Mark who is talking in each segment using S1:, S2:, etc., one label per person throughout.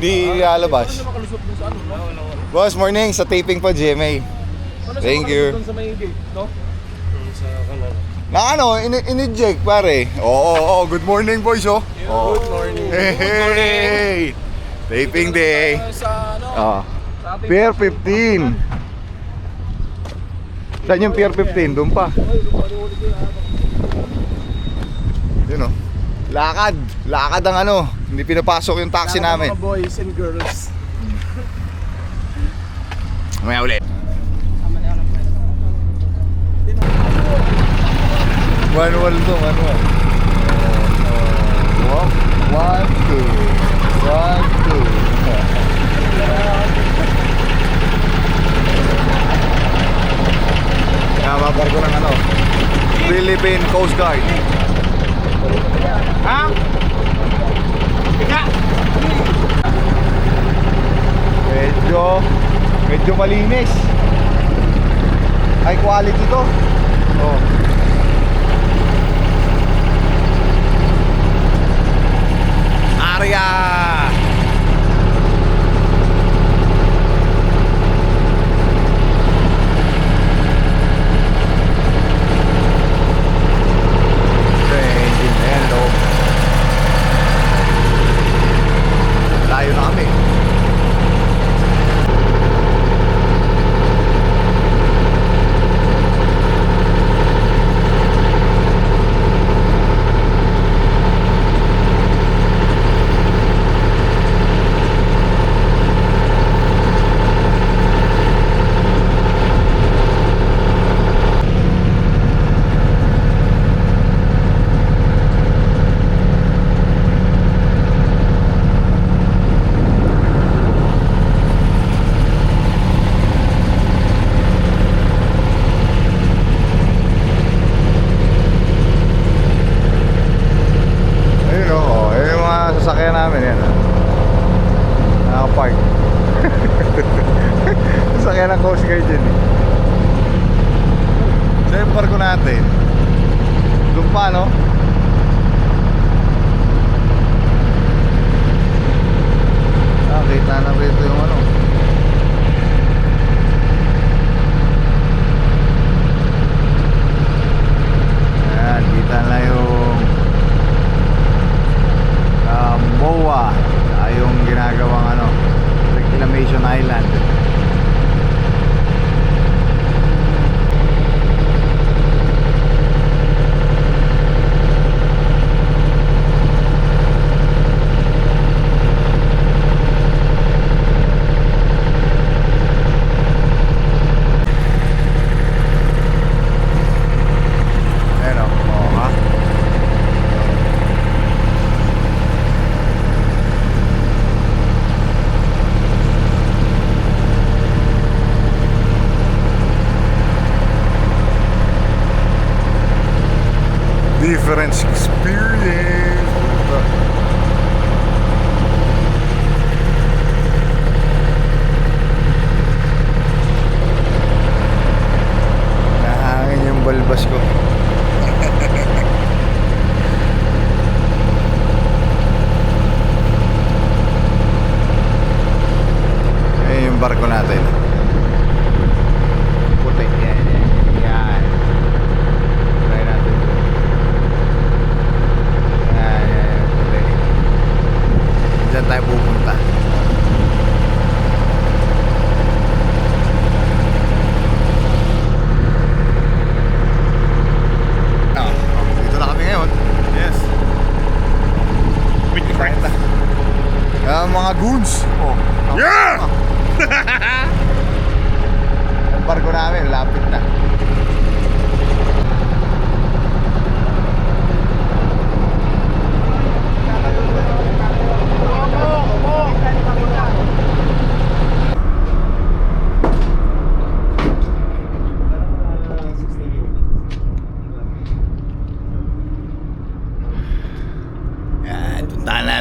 S1: Hindi lalabas.
S2: Ano?
S1: Boss, morning sa taping po, GMA. Thank you.
S2: sa may gate, no? Sa kanan.
S1: Na ano, in- in-eject pare. Oo, oo, oo. good morning boys oh. Oo.
S2: Good morning.
S1: Hey, hey. Taping day.
S2: Sa ano?
S1: Ah.
S2: Ating
S1: Pier 15. Saan yung Pier 15? Doon pa.
S2: Ay, lumali-ulit ko yung
S1: Yun oh. Lakad. Lakad ang ano. Hindi pinapasok yung taxi
S2: ng
S1: namin.
S2: Mga boys and girls.
S1: Mamaya ulit. Manual to, manual. Uh, walk. One, two. One, two. Namabar ko ng ano. Philippine Coast Guard.
S2: Ha? Ika!
S1: Medyo, medyo malinis. High quality to. Oh. Area!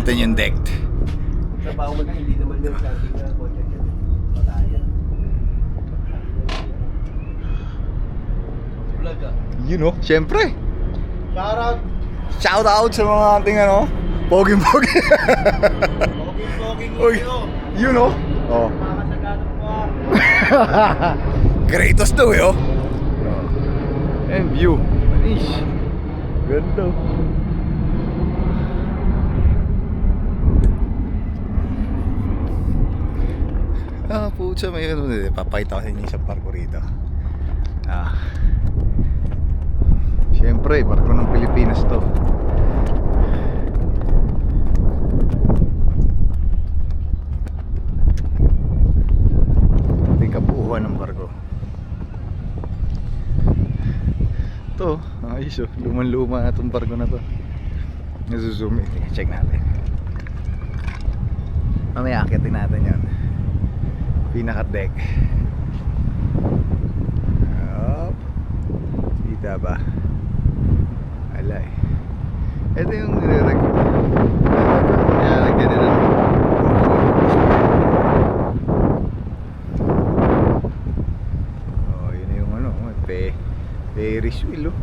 S1: Natin yung deck.
S3: Trabaho mo na, hindi naman yung sabi na ah.
S1: You know, syempre.
S3: Shoutout!
S1: Shout out sa mga ating ano, pogi-pogi.
S3: Okay
S1: Uy, yun oh. Oh. Kratos daw eh oh. And view. Manish. Ganda. oh. Ah, pucha, may ano din. Papakita ko sa inyo isang barko rito. Ah. Siyempre, barko ng Pilipinas to. Yung kabuuan ng barko. Ito, ayos oh. Luman-luma na itong barko na to. Nasuzoom in. Check natin. Mamaya akitin natin yan. Pinaka deck. Up. Kita ba? Alay. Ito yung nirereg. Nilalagyan nila. Pe Ferris wheel oh.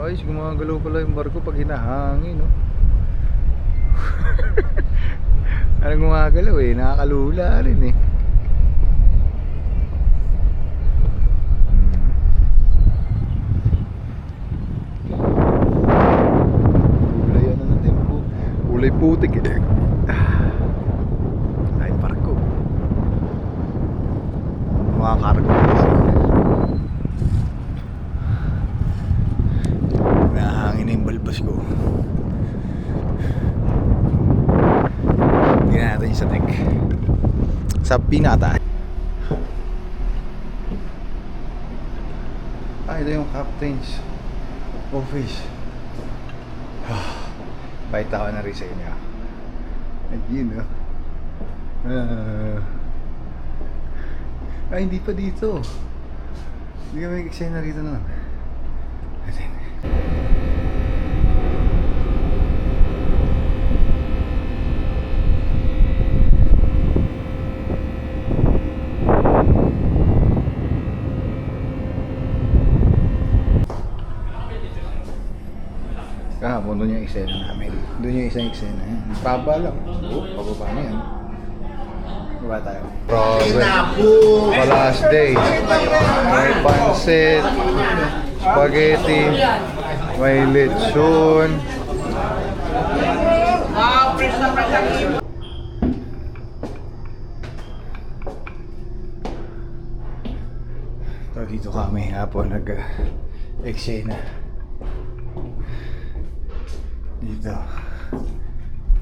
S1: Ayos, gumagalaw pala yung barko pag hinahangin oh. Anong gumagalaw eh, nakakalula rin eh. Kulay ano na tempo. Kulay putik eh. Ay, barko. Mga cargo. Nahangin na yung balbas ko. Tingnan natin yung sa deck. Sa pinata. Ah, ito yung captain's office. Bait ako na rin sa inyo. At yun, oh. Ah. Ay, hindi pa dito. Hindi kami eksena rito nun. Kahapon doon yung eksena namin. Doon yung isang eksena. Yan. Baba lang. Oh, pababa na yan. Baba tayo. For last day. May pansit. Spaghetti. May lechon. So, dito kami hapon nag uh. Dito.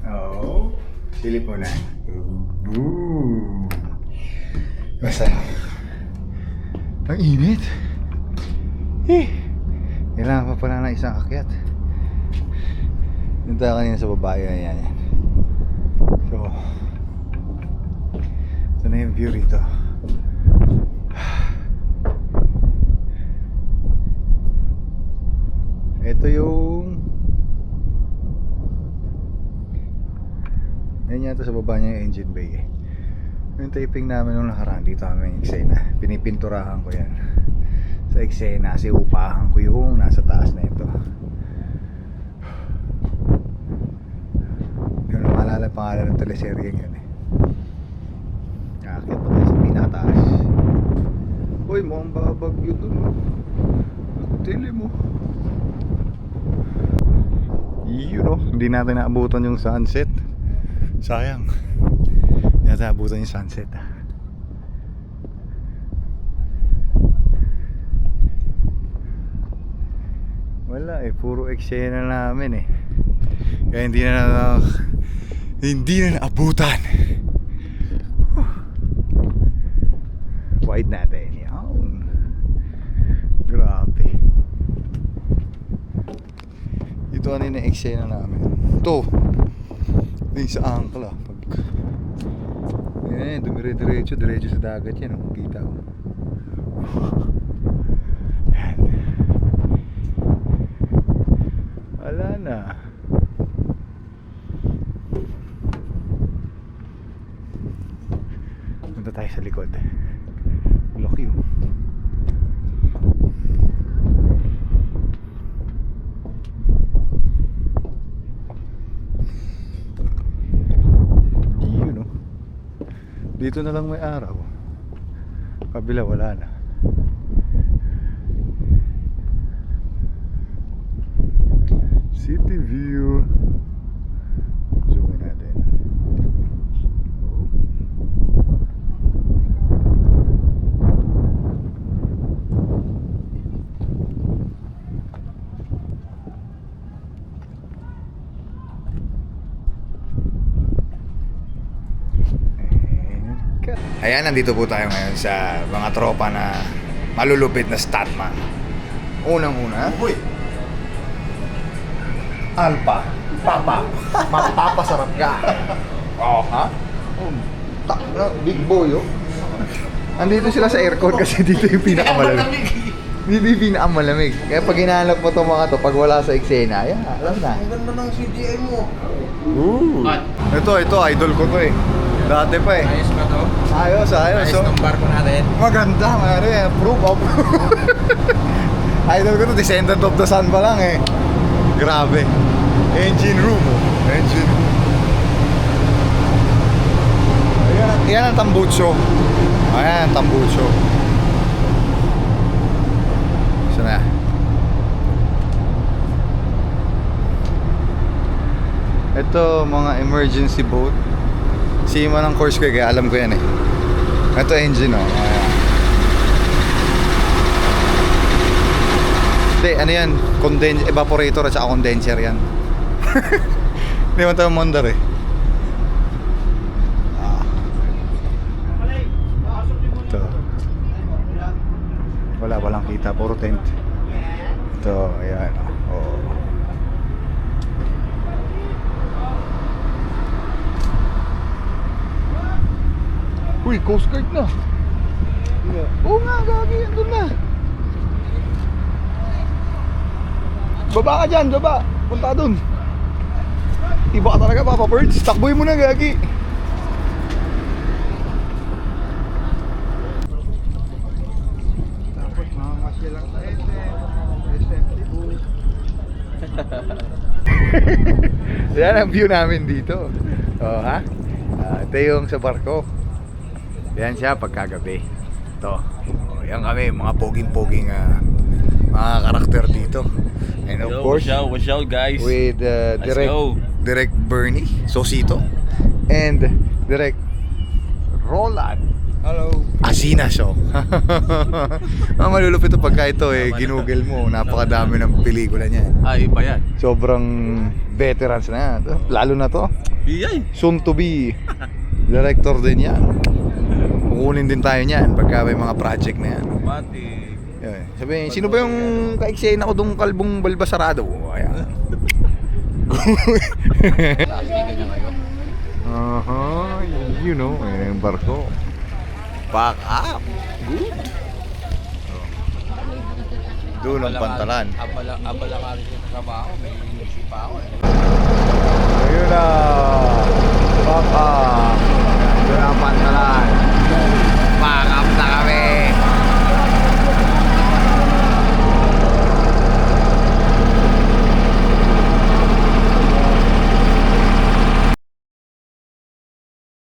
S1: Oo. Silip mo na. Ooh. Basta. Ang init. Eh. Kailangan pa pala ng isang akyat. Yung tayo kanina sa babae na yan. yan. So, ito na yung view rito. Ito yung Yan yata sa baba niya yung engine bay eh. Yung taping namin nung nakaraan dito kami yung eksena. Pinipinturahan ko yan. Sa eksena kasi upahan ko yung nasa taas na ito. Hindi ko na maalala ang pangalan ng teleserye yun eh. Nakakit pa tayo sa pinakataas. Uy, mukhang babagyo dun oh. Tili mo. Yun oh, hindi natin naabutan yung sunset. Sayang. Hindi natin naabutan yung sunset. ah. Wala eh, puro eksena namin eh. Kaya hindi na na hindi na naabutan. Wide natin. Yan. Grabe. Ito ano yung eksena namin. Ito. Yung sa angkla. Pag... Yan, dumire-diretso. Diretso sa dagat yan. Oh. Kita ko. Yan. Wala na. Punta tayo sa likod. Laki oh. Dito na lang may araw. Kabila wala na. City view. Zoom in natin. Oh. Ayan, nandito po tayo ngayon sa mga tropa na malulupit na statman. Unang-una,
S3: Uy! Alpa. Papa.
S1: mapapasarap ka. Oh, ha? Oh, tak na, big boy, oh. Andito sila sa aircon kasi dito yung pinakamalamig. Dito yung pinakamalamig. Kaya pag hinahanap mo itong mga to, pag wala sa eksena, ayan, alam na.
S3: Ang ganda ng CGI mo.
S1: Ooh. Ito, ito, idol ko to eh. Dati pa eh.
S2: Ayos?
S1: Ayos, ayos.
S2: Ayos
S1: So,
S2: ng barko natin.
S1: maganda, mare. Proof of. idol ko to, descendant of the sun pa lang eh. Grabe. Engine room, oh. Engine room. Ayan, yan ang tambucho. Ayan, tambucho. Isa na. Ito, mga emergency boat. Sima ng course ko, eh, kaya alam ko yan eh. Ito engine, oh. Ayan. Hindi, ano yan? Conden evaporator at saka condenser yan. Hindi mo tayo mondar eh. Ah. Ito. Wala, walang kita. Puro tent. Ito, ayan. Oh. Uy, Coast Guard na. Oo nga, gagi. Andun na. Baba ka dyan, baba. Punta dun. Iba ka talaga, Papa Birds. Takboy mo na, gagi. Tapos mga masya lang sa SM. SM Cebu. Yan ang view namin dito. Oh, ha? Ah, ito yung sa barko. Yan siya pagkagabi. Ito. Oh, yan kami, mga poging-poging ah, mga karakter dito. And of
S2: Yo,
S1: course,
S2: watch out, watch out guys.
S1: with uh,
S2: Let's
S1: direct
S2: go.
S1: direct Bernie Sosito and direct Roland
S2: Hello.
S1: Asina show. Ang malulupit ito pagka ito eh, ginugel mo, napakadami ng pelikula niya.
S2: Ay, iba yan.
S1: Sobrang veterans na yan. Lalo na to,
S2: Biyay.
S1: soon to be director din yan. Kukunin din tayo niyan pagka may mga project na yan.
S2: Mati.
S1: Yan. Sabi, sino ba yung ka-eksena ko dong kalbong balbasarado? Oh, ayan. Aha, you know, eh, barko. Pack up. Good. Doon ang pantalan.
S2: Abala, abala ka rin yung trabaho. May inisip pa ako eh.
S1: Ayun na. Up. Doon ang pantalan.